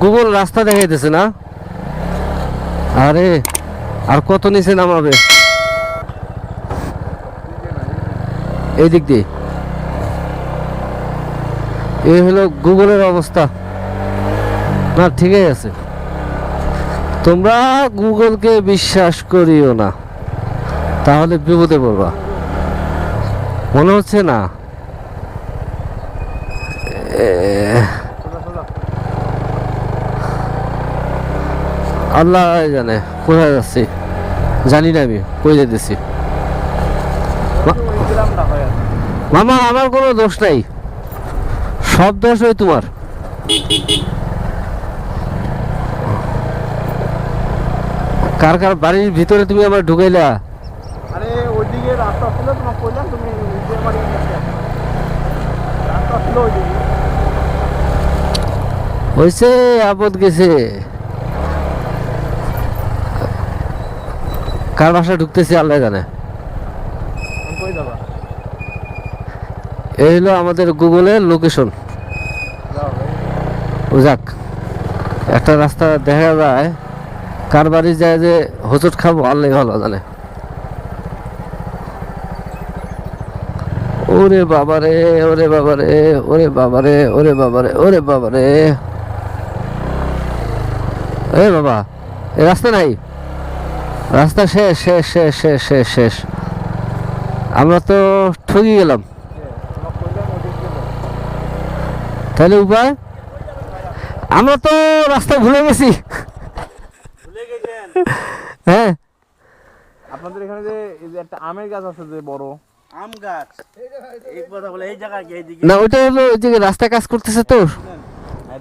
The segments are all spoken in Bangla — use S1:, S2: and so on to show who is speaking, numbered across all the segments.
S1: গুগল রাস্তা দেখাইতেছে না? আরে, আর কত নিচে নামাবে? এই দিক দিয়ে। এই হলো গুগলের অবস্থা। না, ঠিকই আছে। তোমরা গুগলকে বিশ্বাস করিও না। তাহলে বিপদে পড়বা। মনে হচ্ছে না এ- আল্লাহ জানে কোথায় যাচ্ছি? জানি না আমি কই যেতেছি মামা আমার কোনো দোষ নাই। সব দোষ ওই তোমার। কার কার বাড়ির ভিতরে তুমি আমার ঢুকাইলা?
S2: আরে ওইদিকে রাস্তা ছিল তোমার কইলাম তুমি নিজে বাড়ি রাস্তা ছিল ওইদিকে।
S1: হয়েছে আপদ গেছে। কার বাসা ঢুকতেছে আল্লাহ জানে। এই হলো আমাদের গুগলের লোকেশন যাক একটা রাস্তা দেখা যায় কার বাড়ি যায় যে হোঁচট খাব আল্লাহ ভালো জানে। ওরে বাবারে ওরে বাবারে ওরে বাবারে ওরে বাবারে ওরে বাবারে। এ বাবা এ রাস্তা নাই? রাস্তা শেষ শেষ শেষ শেষ শেষ শেষ। আমরা তো ঠকি গেলাম। তাহলে উপায়? আমরা তো রাস্তা ভুলে গেছি। হ্যাঁ।
S2: আপনাদের এখানে যে এই যে একটা আমের গাছ আছে যে বড়।
S3: আম গাছ। এই কথা বলে এই এইদিকে
S1: না ওইটা হলো ওই যে রাস্তা কাজ করতেছে তো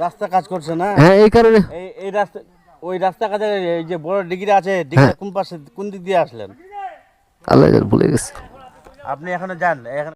S3: রাস্তা কাজ করছে না?
S1: হ্যাঁ এই কারণে
S3: এই এই রাস্তা ওই রাস্তা কাছে এই যে বড় ডিগ্রি আছে ডিগ্রি
S1: হ্যাঁ।
S3: কোন পাশে কোন দিক দিয়ে আসলেন
S1: আল্লাহ ভুলে গেছে
S3: আপনি এখনও যান এখন